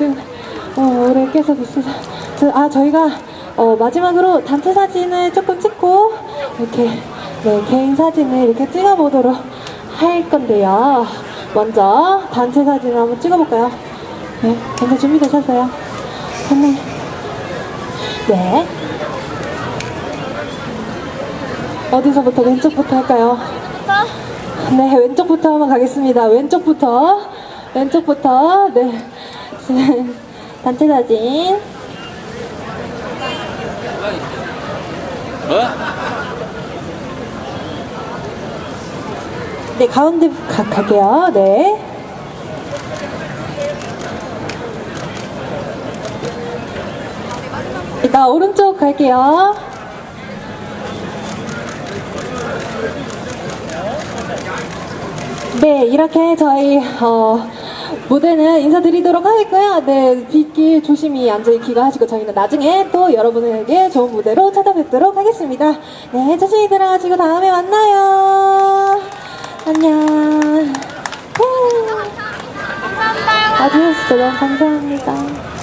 지금 어, 오래 계속 있어서 저, 아 저희가 어, 마지막으로 단체 사진을 조금 찍고 이렇게 네, 개인 사진을 이렇게 찍어보도록 할 건데요. 먼저 단체 사진을 한번 찍어볼까요? 네, 먼저 준비되셨어요? 네. 네. 어디서부터 왼쪽부터 할까요? 네, 왼쪽부터 한번 가겠습니다. 왼쪽부터. 왼쪽부터. 네. 단체 사진. 네, 가운데 가, 갈게요. 네. 이따 오른쪽 갈게요. 네, 이렇게 저희 어, 무대는 인사드리도록 하겠고요. 네, 빗길 조심히 앉아있기가 하시고 저희는 나중에 또 여러분에게 좋은 무대로 찾아뵙도록 하겠습니다. 네, 조심히 들어가시고 다음에 만나요. 안녕. 감사합니다. 와주셔서 너무 감사합니다.